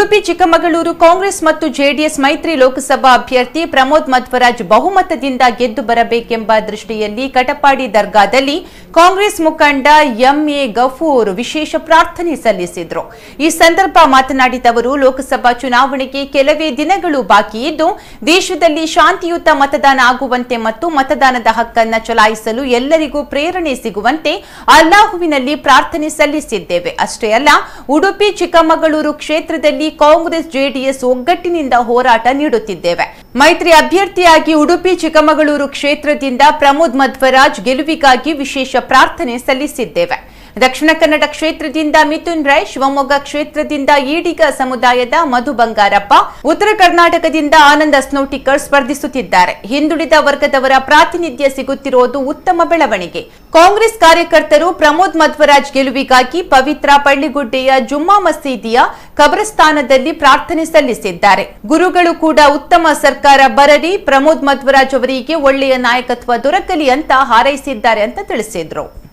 ಉಡುಪಿ, ಚಿಕ್ಕಮಗಳೂರು, ಕಾಂಗ್ರೆಸ್ ಮತ್ತು ಜೆಡಿಎಸ್ ಮೈತ್ರಿ ಲೋಕಸಭಾ ಅಭ್ಯರ್ಥಿ ಪ್ರಮೋದ್ ಮಧ್ವರಾಜ್ ಬಹುಮತದಿಂದ ಗೆದ್ದು ಬರಬೇಕೆಂಬ ದೃಷ್ಟಿಯಲ್ಲಿ ಕಟಪಾಡಿ ದರ್ಗಾದಲ್ಲಿ ಕಾಂಗ್ರೆಸ್ ಮುಖಂಡ ಎಂಎ ಗಫೂರ್ ವಿಶೇಷ ಪ್ರಾರ್ಥನೆ ಸಲ್ಲಿಸಿದರು. ಈ ಸಂದರ್ಭ ಮಾತನಾಡಿದ ಅವರು, ಲೋಕಸಭಾ ಚುನಾವಣೆಗೆ ಕೆಲವೇ ದಿನಗಳು ಬಾಕಿ ಇದ್ದು, ದೇಶದಲ್ಲಿ ಶಾಂತಿಯುತ ಮತದಾನ ಆಗುವಂತೆ ಮತ್ತು ಮತದಾನದ ಹಕ್ಕನ್ನು ಚಲಾಯಿಸಲು ಎಲ್ಲರಿಗೂ ಪ್ರೇರಣೆ ಸಿಗುವಂತೆ ಅಲ್ಲಾಹುವಿನಲ್ಲಿ ಪ್ರಾರ್ಥನೆ ಸಲ್ಲಿಸಿದ್ದೇವೆ. ಅಷ್ಟೇ ಅಲ್ಲ, ಉಡುಪಿ, ಚಿಕ್ಕಮಗಳೂರು ಕ್ಷೇತ್ರದಲ್ಲಿ ಕಾಂಗ್ರೆಸ್ ಜೆಡಿಎಸ್ ಒಗ್ಗಟ್ಟಿನಿಂದ ಹೋರಾಟ ನೀಡುತ್ತಿದ್ದೇವೆ. ಮೈತ್ರಿ ಅಭ್ಯರ್ಥಿಯಾಗಿ ಉಡುಪಿ, ಚಿಕ್ಕಮಗಳೂರು ಕ್ಷೇತ್ರದಿಂದ ಪ್ರಮೋದ್ ಮಧ್ವರಾಜ್ ಗೆಲುವಿಗಾಗಿ ವಿಶೇಷ ಪ್ರಾರ್ಥನೆ ಸಲ್ಲಿಸಿದ್ದೇವೆ. ದಕ್ಷಿಣ ಕನ್ನಡ ಕ್ಷೇತ್ರದಿಂದ ಮಿಥುನ್ ರೈ, ಶಿವಮೊಗ್ಗ ಕ್ಷೇತ್ರದಿಂದ ಈಡಿಗ ಸಮುದಾಯದ ಮಧು ಬಂಗಾರಪ್ಪ, ಉತ್ತರ ಕರ್ನಾಟಕದಿಂದ ಆನಂದ ಸ್ನೋಟಿಕರ್ ಸ್ಪರ್ಧಿಸುತ್ತಿದ್ದಾರೆ. ಹಿಂದುಳಿದ ವರ್ಗದವರ ಪ್ರಾತಿನಿಧ್ಯ ಸಿಗುತ್ತಿರುವುದು ಉತ್ತಮ ಬೆಳವಣಿಗೆ. ಕಾಂಗ್ರೆಸ್ ಕಾರ್ಯಕರ್ತರು ಪ್ರಮೋದ್ ಮಧ್ವರಾಜ್ ಗೆಲುವಿಗಾಗಿ ಪವಿತ್ರ ಪಳ್ಳಿಗುಡ್ಡೆಯ ಜುಮ್ಮಾ ಮಸೀದಿಯ ಕಬ್ರಸ್ಥಾನದಲ್ಲಿ ಪ್ರಾರ್ಥನೆ ಸಲ್ಲಿಸಿದ್ದಾರೆ. ಗುರುಗಳು ಕೂಡ ಉತ್ತಮ ಸರ್ಕಾರ ಬರಲಿ, ಪ್ರಮೋದ್ ಮಧ್ವರಾಜ್ ಅವರಿಗೆ ಒಳ್ಳೆಯ ನಾಯಕತ್ವ ದೊರಕಲಿ ಅಂತ ಹಾರೈಸಿದ್ದಾರೆ ಅಂತ ತಿಳಿಸಿದ್ರು.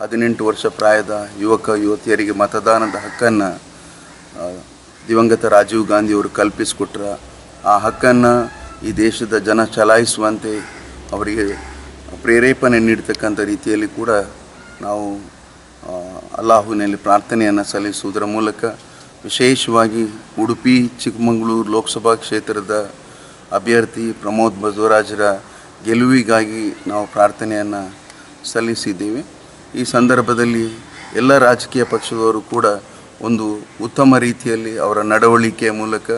ಹದಿನೆಂಟು ವರ್ಷ ಪ್ರಾಯದ ಯುವಕ, ಯುವತಿಯರಿಗೆ ಮತದಾನದ ಹಕ್ಕನ್ನು ದಿವಂಗತ ರಾಜೀವ್ ಗಾಂಧಿಯವರು ಕಲ್ಪಿಸಿಕೊಟ್ರ. ಆ ಹಕ್ಕನ್ನು ಈ ದೇಶದ ಜನ ಚಲಾಯಿಸುವಂತೆ ಅವರಿಗೆ ಪ್ರೇರೇಪಣೆ ನೀಡತಕ್ಕಂಥ ರೀತಿಯಲ್ಲಿ ಕೂಡ ನಾವು ಅಲ್ಲಾಹುವಿನಲ್ಲಿ ಪ್ರಾರ್ಥನೆಯನ್ನು ಸಲ್ಲಿಸುವುದರ ಮೂಲಕ ವಿಶೇಷವಾಗಿ ಉಡುಪಿ, ಚಿಕ್ಕಮಗಳೂರು ಲೋಕಸಭಾ ಕ್ಷೇತ್ರದ ಅಭ್ಯರ್ಥಿ ಪ್ರಮೋದ್ ಬಸವರಾಜರ ಗೆಲುವಿಗಾಗಿ ನಾವು ಪ್ರಾರ್ಥನೆಯನ್ನು ಸಲ್ಲಿಸಿದ್ದೇವೆ. ಈ ಸಂದರ್ಭದಲ್ಲಿ ಎಲ್ಲ ರಾಜಕೀಯ ಪಕ್ಷದವರು ಕೂಡ ಒಂದು ಉತ್ತಮ ರೀತಿಯಲ್ಲಿ ಅವರ ನಡವಳಿಕೆಯ ಮೂಲಕ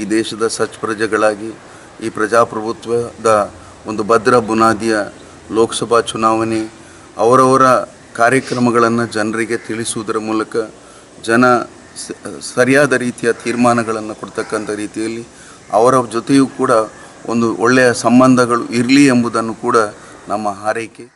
ಈ ದೇಶದ ಸಚ್ ಪ್ರಜೆಗಳಾಗಿ, ಈ ಪ್ರಜಾಪ್ರಭುತ್ವದ ಒಂದು ಭದ್ರ ಬುನಾದಿಯ ಲೋಕಸಭಾ ಚುನಾವಣೆ, ಅವರವರ ಕಾರ್ಯಕ್ರಮಗಳನ್ನು ಜನರಿಗೆ ತಿಳಿಸುವುದರ ಮೂಲಕ ಜನ ಸರಿಯಾದ ರೀತಿಯ ತೀರ್ಮಾನಗಳನ್ನು ಕೊಡ್ತಕ್ಕಂಥ ರೀತಿಯಲ್ಲಿ ಅವರ ಜೊತೆಯೂ ಕೂಡ ಒಂದು ಒಳ್ಳೆಯ ಸಂಬಂಧಗಳು ಇರಲಿ ಎಂಬುದನ್ನು ಕೂಡ ನಮ್ಮ ಹಾರೈಕೆ.